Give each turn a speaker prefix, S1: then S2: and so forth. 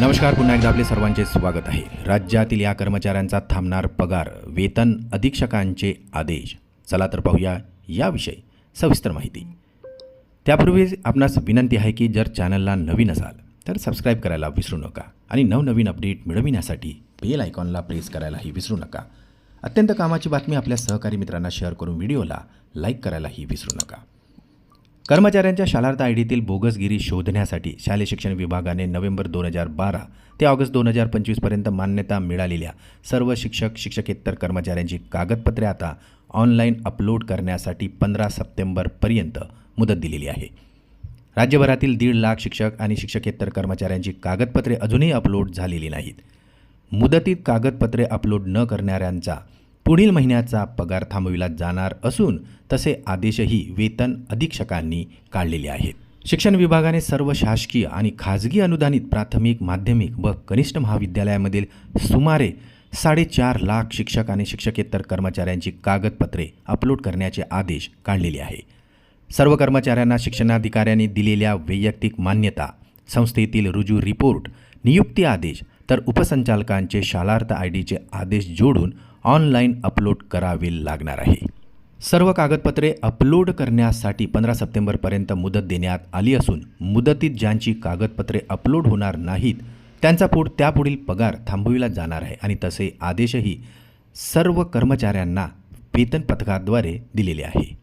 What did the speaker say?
S1: नमस्कार पुन्हा एकदा आपले सर्वांचे स्वागत आहे. राज्यातील या कर्मचाऱ्यांचा थांबणार पगार वेतन अधीक्षकांचे आदेश. चला तर पाहूया याविषयी सविस्तर माहिती. त्यापूर्वी आपणास विनंती आहे की जर चॅनलला नवीन असाल तर सबस्क्राईब करायला विसरू नका आणि नवनवीन अपडेट मिळविण्यासाठी बेल आयकॉनला प्रेस करायलाही विसरू नका. अत्यंत कामाची बातमी आपल्या सहकारी मित्रांना शेअर करून व्हिडिओला लाईक करायलाही विसरू नका. कर्मचाऱ्यांच्या शालार्थ आय डीतील बोगसगिरी शोधण्यासाठी शालेय शिक्षण विभागाने नोव्हेंबर दोन हजार बारा ते ऑगस्ट दोन हजार पंचवीसपर्यंत मान्यता मिळालेल्या सर्व शिक्षक शिक्षकेतर कर्मचाऱ्यांची कागदपत्रे आता ऑनलाईन अपलोड करण्यासाठी पंधरा सप्टेंबरपर्यंत मुदत दिलेली आहे. राज्यभरातील दीड लाख शिक्षक आणि शिक्षकेतर कर्मचाऱ्यांची कागदपत्रे अजूनही अपलोड झालेली नाहीत. मुदतीत कागदपत्रे अपलोड न करणाऱ्यांचा पुढील महिन्याचा पगार थांबविला जाणार असून तसे आदेशही वेतन अधीक्षकांनी काढलेले आहेत. शिक्षण विभागाने सर्व शासकीय आणि खाजगी अनुदानित प्राथमिक माध्यमिक व कनिष्ठ महाविद्यालयामधील सुमारे साडेचार लाख शिक्षक आणि शिक्षकेतर कर्मचाऱ्यांची कागदपत्रे अपलोड करण्याचे आदेश काढलेले आहे. सर्व कर्मचाऱ्यांना शिक्षणाधिकाऱ्यांनी दिलेल्या वैयक्तिक मान्यता संस्थेतील रुजू रिपोर्ट नियुक्ती आदेश तर उपसंचालकांचे शालार्थ आय डीचे आदेश जोडून ऑनलाईन अपलोड करावे लागणार आहे. सर्व कागदपत्रे अपलोड करण्यासाठी पंधरा सप्टेंबरपर्यंत मुदत देण्यात आली असून मुदतीत ज्यांची कागदपत्रे अपलोड होणार नाहीत त्यांचा पुढ त्यापुढील पगार थांबविला जाणार आहे आणि तसे आदेशही सर्व कर्मचाऱ्यांना वेतन पथकाद्वारे दिलेले आहे.